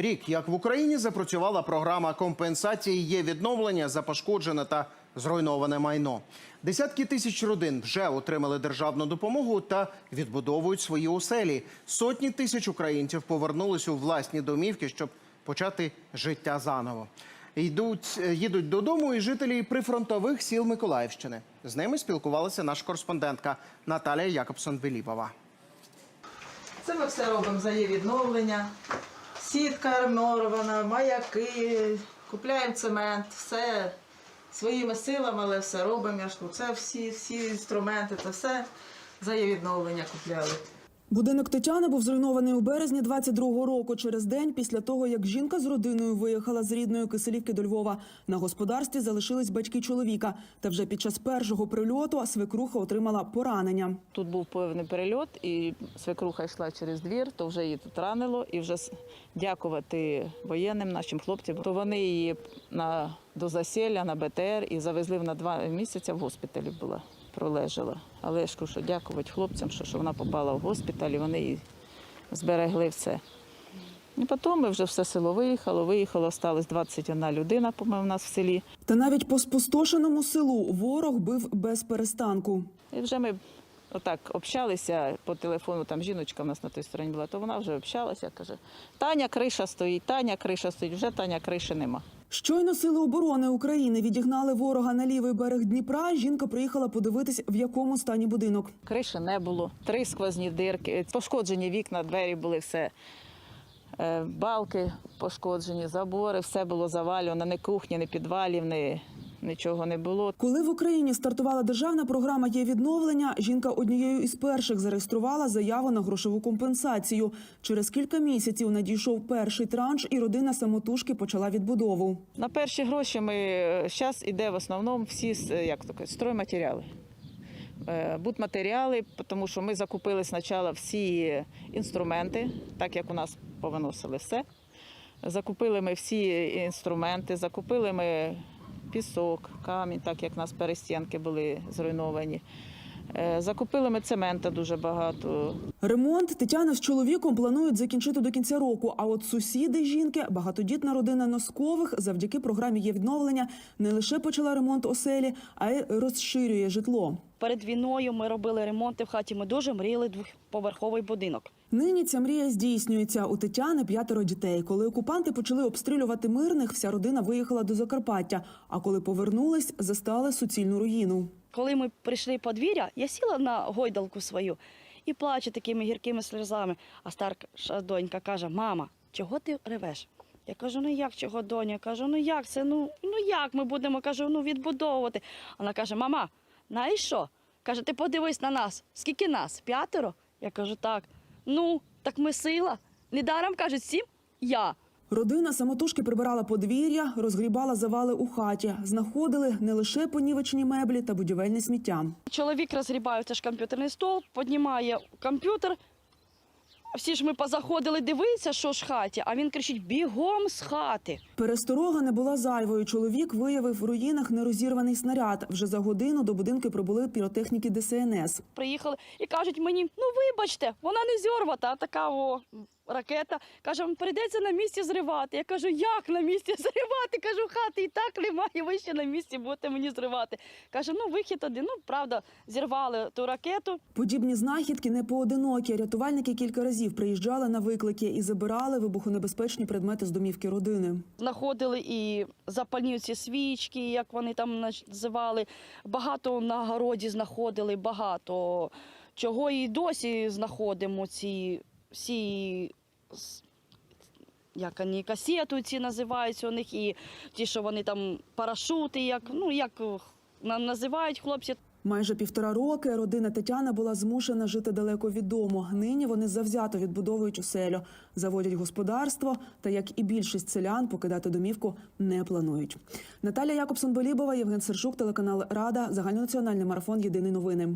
Рік, як в Україні запрацювала програма компенсації є відновлення за пошкоджене та зруйноване майно. Десятки тисяч родин вже отримали державну допомогу та відбудовують свої оселі. Сотні тисяч українців повернулись у власні домівки, щоб почати життя заново. Йдуть, е, їдуть додому і жителі прифронтових сіл Миколаївщини. З ними спілкувалася наша кореспондентка Наталія Якобсон-Белібова. Це ми все робимо за її відновлення. Сітка армована, маяки, купляємо цемент, все своїми силами, але все робимо. Це всі, всі інструменти, це все за відновлення купляли. Будинок Тетяни був зруйнований у березні 22-го року, через день після того, як жінка з родиною виїхала з рідної Киселівки до Львова. На господарстві залишились батьки чоловіка. Та вже під час першого прильоту свекруха отримала поранення. Тут був певний перельот, і свекруха йшла через двір, то вже її тут ранило. І вже дякувати воєнним нашим хлопцям, то вони її на, до заселя на БТР і завезли на два місяці в госпіталі була, пролежала. Але я ж кажу, що дякувати хлопцям, що, що вона попала в госпіталь, і вони її зберегли все. І потім ми вже все село виїхало, виїхало, осталось 21 людина, по-моєму, у нас в селі. Та навіть по спустошеному селу ворог бив без перестанку. І вже ми отак общалися по телефону, там жіночка в нас на той стороні була, то вона вже общалася, каже, Таня криша стоїть, Таня криша стоїть, вже Таня криші нема. Щойно сили оборони України відігнали ворога на лівий берег Дніпра. Жінка приїхала подивитись, в якому стані будинок. Криші не було, три сквозні дирки, пошкоджені вікна, двері були все. е, Балки пошкоджені, забори, все було завалено, ні кухні, ні підвалів, ні, нічого не було. Коли в Україні стартувала державна програма є відновлення, жінка однією із перших зареєструвала заяву на грошову компенсацію. Через кілька місяців надійшов перший транш, і родина самотужки почала відбудову. На перші гроші ми зараз іде в основному всі е, як таке, стройматеріали. Е, Будматеріали, тому що ми закупили спочатку всі інструменти, так як у нас повиносили все. Закупили ми всі інструменти, закупили ми пісок, камінь, так як у нас перестінки були зруйновані. Е, Закупили ми цемента дуже багато. Ремонт Тетяна з чоловіком планують закінчити до кінця року. А от сусіди жінки, багатодітна родина Носкових, завдяки програмі є відновлення, не лише почала ремонт оселі, а й розширює житло. Перед війною ми робили ремонти в хаті. Ми дуже мріяли двохповерховий будинок. Нині ця мрія здійснюється. У Тетяни п'ятеро дітей. Коли окупанти почали обстрілювати мирних, вся родина виїхала до Закарпаття. А коли повернулись, застали суцільну руїну. Коли ми прийшли подвір'я, я сіла на гойдалку свою і плачу такими гіркими сльозами. А старша донька каже: Мама, чого ти ревеш? Я кажу, ну як чого, доня? Я кажу, ну як це? Ну, ну як ми будемо кажу, ну відбудовувати. Вона каже: Мама, знаєш що? Каже, ти подивись на нас. Скільки нас? П'ятеро? Я кажу, так. Ну, так ми сила. Недаром кажуть, сім я. Родина самотужки прибирала подвір'я, розгрібала завали у хаті, знаходили не лише понівечені меблі та будівельне сміття. Чоловік розгрібає ж комп'ютерний стол, піднімає комп'ютер. Всі ж ми позаходили дивитися, що ж в хаті, а він кричить: бігом з хати. Пересторога не була зайвою. Чоловік виявив в руїнах нерозірваний снаряд. Вже за годину до будинку прибули піротехніки ДСНС. Приїхали і кажуть мені: ну вибачте, вона не зірвата, а така о ракета. Каже, вам прийдеться на місці зривати. Я кажу, як на місці зривати? Кажу, хати і так немає, ви ще на місці будете мені зривати. Каже, ну вихід один. Ну правда, зірвали ту ракету. Подібні знахідки не поодинокі. Рятувальники кілька разів приїжджали на виклики і забирали вибухонебезпечні предмети з домівки родини. Знаходили і запальні ці свічки, як вони там називали. Багато на городі знаходили, багато чого і досі знаходимо ці всі. Як вони касету ці називаються у них, і ті, що вони там парашути, як ну як е, називають хлопці, Майже півтора роки родина Тетяна була змушена жити далеко від дому. Нині вони завзято відбудовують оселю, заводять господарство та, як і більшість селян, покидати домівку не планують. Наталя Якобсон Болібова, Євген Сершук, телеканал Рада, загальнонаціональний марафон Єдині новини.